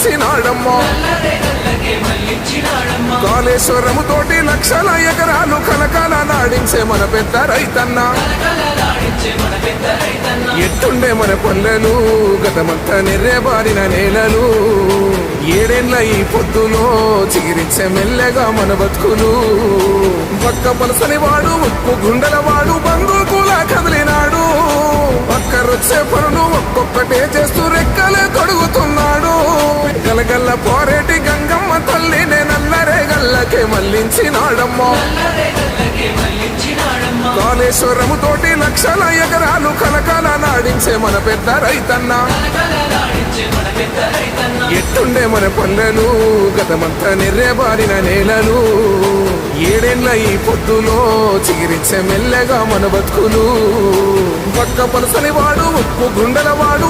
మళ్ళించినాడమ్మా కాళేశ్వరము తోటి లక్షల ఎకరాలు కలకాల నాడించే మన పెద్ద రైతన్న. ఎట్టుండే మన పల్లెలు గతమంతా నెర్రేబారిన నేలలు. ఏడేళ్ళ ఈ పొద్దులో చిగిరించే మెల్లగా మన బతుకులు. పక్క పలసని వాడు ఉప్పు గుండెల వాడు బంధుకులా కదిలినాడు. పక్కరొచ్చే పనులు ఒక్కొక్కటే చేస్తూ రెక్కలే గలగల్ల పోరేటి గంగమ్మ తల్లి నేనల్లరే గల్లకే మళ్ళించినాడమ్మా. కాళేశ్వరము తోటి లక్షల ఎకరాలు కలకాల నాడించే మన పెద్ద రైతన్న. ఎట్టుండే మన పల్లెలు గతమంతా నెర్రేబారిన నేలలు. ఏడేళ్ళ ఈ పొద్దులో చిగిరించే మెల్లగా మన బతుకులు. పక్క పలసని వాడు ఉప్పు గుండెల వాడు